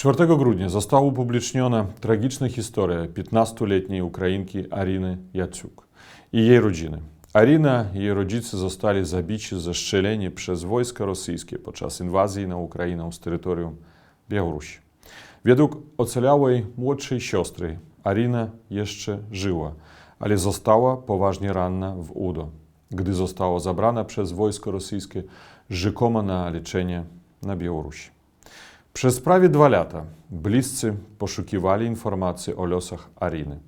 4 grudnia została upubliczniona tragiczna historia 15-letniej Ukrainki Ariny Jaciuk i jej rodziny. Arina i jej rodzice zostali zabici, zastrzeleni przez wojska rosyjskie podczas inwazji na Ukrainę z terytorium Białorusi. Według ocalałej młodszej siostry Arina jeszcze żyła, ale została poważnie ranna w udo, gdy została zabrana przez wojsko rosyjskie rzekomo na leczenie na Białorusi. Przez prawie dwa lata bliscy poszukiwali informacji o losach Ariny.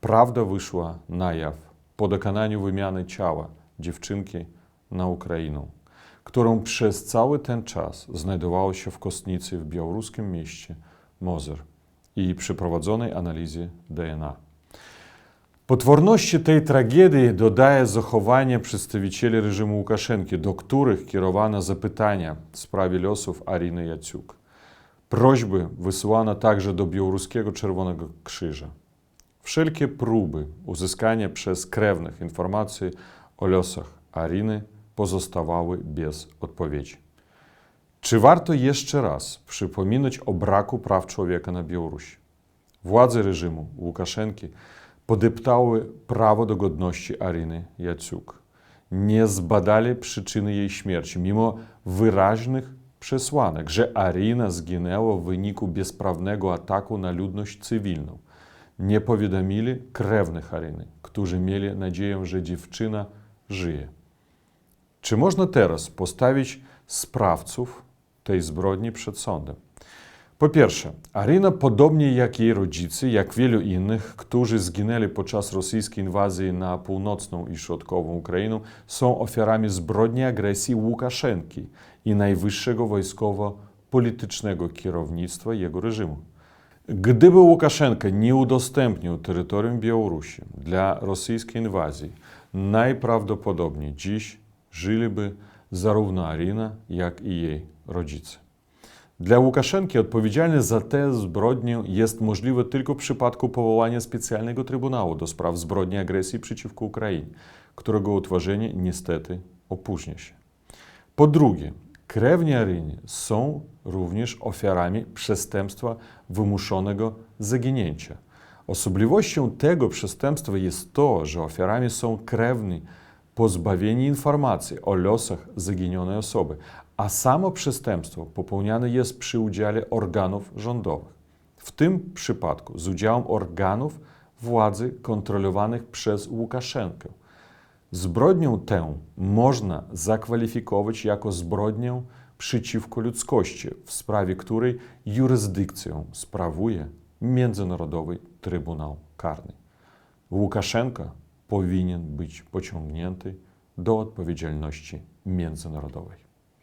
Prawda wyszła na jaw po dokonaniu wymiany ciała dziewczynki na Ukrainę, którą przez cały ten czas znajdowała się w kostnicy w białoruskim mieście Mozer i przeprowadzonej analizie DNA. Potworności tej tragedii dodaje zachowanie przedstawicieli reżimu Łukaszenki, do których kierowano zapytania w sprawie losów Ariny Jaciuk. Prośby wysyłano także do Białoruskiego Czerwonego Krzyża. Wszelkie próby uzyskania przez krewnych informacji o losach Ariny pozostawały bez odpowiedzi. Czy warto jeszcze raz przypominać o braku praw człowieka na Białorusi? Władze reżimu Łukaszenki podeptały prawo do godności Ariny Jaciuk. Nie zbadali przyczyny jej śmierci, mimo wyraźnych przesłanek, że Arina zginęła w wyniku bezprawnego ataku na ludność cywilną. Nie powiadomili krewnych Ariny, którzy mieli nadzieję, że dziewczyna żyje. Czy można teraz postawić sprawców tej zbrodni przed sądem? Po pierwsze, Arina, podobnie jak jej rodzice, jak wielu innych, którzy zginęli podczas rosyjskiej inwazji na północną i środkową Ukrainę, są ofiarami zbrodni agresji Łukaszenki i najwyższego wojskowo-politycznego kierownictwa jego reżimu. Gdyby Łukaszenka nie udostępnił terytorium Białorusi dla rosyjskiej inwazji, najprawdopodobniej dziś żyliby zarówno Arina, jak i jej rodzice. Dla Łukaszenki odpowiedzialność za tę zbrodnię jest możliwe tylko w przypadku powołania specjalnego Trybunału do spraw zbrodni agresji przeciwko Ukrainie, którego utworzenie niestety opóźnia się. Po drugie, krewni Arynie są również ofiarami przestępstwa wymuszonego zaginięcia. Osobliwością tego przestępstwa jest to, że ofiarami są krewni pozbawieni informacji o losach zaginionej osoby, a samo przestępstwo popełniane jest przy udziale organów rządowych. W tym przypadku z udziałem organów władzy kontrolowanych przez Łukaszenkę. Zbrodnię tę można zakwalifikować jako zbrodnię przeciwko ludzkości, w sprawie której jurysdykcję sprawuje Międzynarodowy Trybunał Karny. Łukaszenka powinien być pociągnięty do odpowiedzialności międzynarodowej.